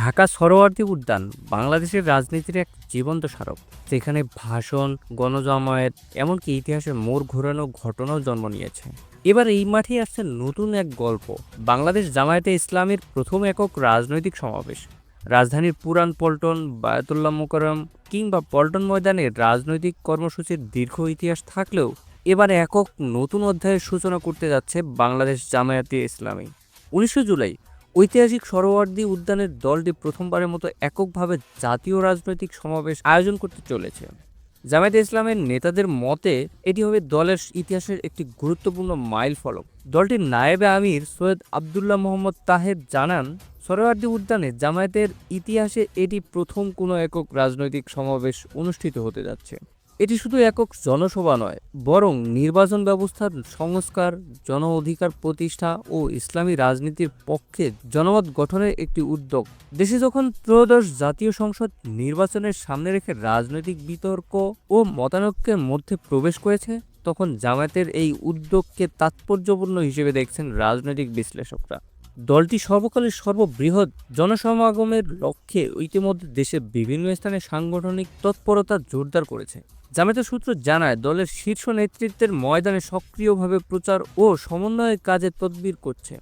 ঢাকা সরোয়ার্দী উদ্যান বাংলাদেশের রাজনীতির এক জীবন্ত স্মারক, যেখানে ভাষণ, গণজমায়েত, এমনকি ইতিহাসের মোড় ঘোরানো ঘটনাও জন্ম নিয়েছে। এবার এই মাঠে আসছে নতুন এক গল্প, বাংলাদেশ জামায়াতে ইসলামের প্রথম একক রাজনৈতিক সমাবেশ। রাজধানীর পুরান পল্টন, বায়তুল্লাহ মোকরম কিংবা পল্টন ময়দানে রাজনৈতিক কর্মসূচির দীর্ঘ ইতিহাস থাকলেও এবার একক নতুন অধ্যায়ের সূচনা করতে যাচ্ছে বাংলাদেশ জামায়াতে ইসলামী। উনিশশো জুলাই ঐতিহাসিক সরোয়ার্দী উদ্যানের দলটি প্রথমবারের মতো এককভাবে জাতীয় রাজনৈতিক সমাবেশ আয়োজন করতে চলেছে। জামায়াতে ইসলামের নেতাদের মতে, এটি হবে দলের ইতিহাসের একটি গুরুত্বপূর্ণ মাইল ফলক। দলটির নায়েবে আমির সৈয়দ আবদুল্লাহ মোহাম্মদ তাহের জানান সরোয়ার্দী উদ্যানে জামায়াতের ইতিহাসে এটি প্রথম কোনো একক রাজনৈতিক সমাবেশ অনুষ্ঠিত হতে যাচ্ছে। এটি শুধু একক জনসভা নয়, বরং নির্বাচন ব্যবস্থার সংস্কার জন অধিকার প্রতিষ্ঠা ও ইসলামী রাজনীতির পক্ষে জনমত গঠনের একটি উদ্যোগ। দেশে যখন ত্রয়োদশ জাতীয় সংসদ নির্বাচনের সামনে রেখে রাজনৈতিক বিতর্ক ও মতানৈক্যের মধ্যে প্রবেশ করেছে, তখন জামায়াতের এই উদ্যোগকে তাৎপর্যপূর্ণ হিসেবে দেখছেন রাজনৈতিক বিশ্লেষকরা। দলটি সর্বকালের সর্ববৃহৎ জনসমাগমের লক্ষ্যে ইতিমধ্যে দেশের বিভিন্ন স্থানে সাংগঠনিক তৎপরতা জোরদার করেছে। জামায়াতের সূত্র জানায়, দলের শীর্ষ নেতৃত্বের ময়দানে সক্রিয়ভাবে প্রচার ও সমন্বয়ের কাজে তদবির করছে।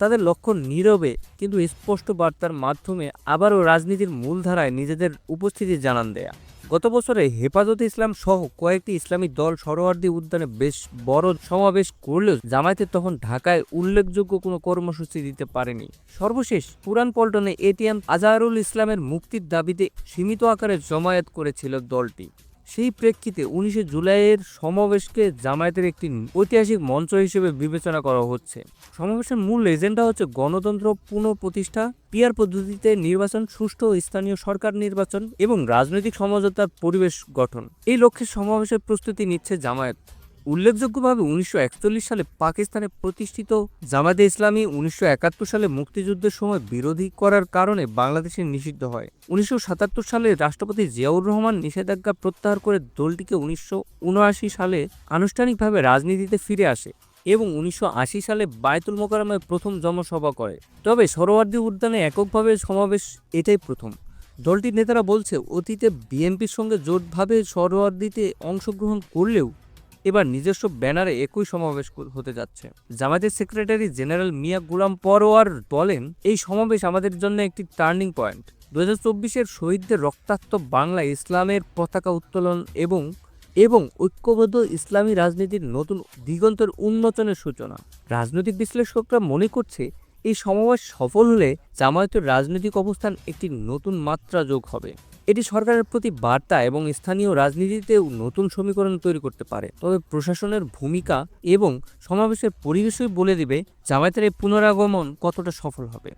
তাদের লক্ষ্য নীরবে, কিন্তু স্পষ্ট বার্তার মাধ্যমে আবারও রাজনীতির মূলধারায় নিজেদের উপস্থিতি জানান দেয়া। গত বছরে হেফাজতে ইসলাম সহ কয়েকটি ইসলামী দল সরোয়ার্দী উদ্যানে বেশ বড় সমাবেশ করলেও জামায়াতের তখন ঢাকায় উল্লেখযোগ্য কোনো কর্মসূচি দিতে পারেনি। সর্বশেষ পুরান পল্টনে এটিএম আজহারুল ইসলামের মুক্তির দাবিতে সীমিত আকারে জমায়েত করেছিল দলটি। সেই প্রেক্ষিতে উনিশে জুলাইয়ের সমাবেশকে জামায়াতের একটি ঐতিহাসিক মঞ্চ হিসেবে বিবেচনা করা হচ্ছে। সমাবেশের মূল এজেন্ডা হচ্ছে গণতন্ত্র পুনঃপ্রতিষ্ঠা পিয়ার পদ্ধতিতে নির্বাচন, সুষ্ঠু স্থানীয় সরকার নির্বাচন এবং রাজনৈতিক সমঝোতার পরিবেশ গঠন। এই লক্ষ্যে সমাবেশের প্রস্তুতি নিচ্ছে জামায়াত। উল্লেখযোগ্যভাবে উনিশশো একচল্লিশ সালে পাকিস্তানে প্রতিষ্ঠিত জামাতে ইসলামী, উনিশশো একাত্তর সালে মুক্তিযুদ্ধের সময় বিরোধী করার কারণে বাংলাদেশে নিষিদ্ধ হয়। উনিশশো সাতাত্তর সালে রাষ্ট্রপতি জিয়াউর রহমান নিষেধাজ্ঞা প্রত্যাহার করে দলটিকে উনিশশো উনআশি সালে আনুষ্ঠানিকভাবে রাজনীতিতে ফিরে আসে এবং উনিশশো আশি সালে বায়তুল মোকারমে প্রথম জনসভা করে। তবে সরোয়ার্দী উদ্যানে এককভাবে সমাবেশ এটাই প্রথম। দলটির নেতারা বলছে, অতীতে বিএনপির সঙ্গে জোটভাবে সরোয়ার্দিতে অংশগ্রহণ করলেও এবার নিজস্ব ব্যানারে একই সমাবেশ হতে যাচ্ছে। জামায়াতের সেক্রেটারি জেনারেল মিয়া গুলাম পরোয়ার বলেন, এই সমাবেশ আমাদের জন্য একটি টার্নিং পয়েন্ট। দু হাজার চব্বিশের শহীদদের রক্তাক্ত বাংলা ইসলামের পতাকা উত্তোলন এবং এবং ঐক্যবদ্ধ ইসলামী রাজনীতির নতুন দিগন্তের উন্মোচনের সূচনা। রাজনৈতিক বিশ্লেষকরা মনে করছে এই সমাবেশ সফল হলে জামায়াতের রাজনৈতিক অবস্থান একটি নতুন মাত্রা যোগ হবে। এটি সরকারের প্রতি বার্তা এবং স্থানীয় রাজনীতিতেও নতুন সমীকরণ তৈরি করতে পারে। তবে প্রশাসনের ভূমিকা এবং সমাবেশের পরিবেশই বলে দিবে জামায়াতের এই পুনরাগমন কতটা সফল হবে।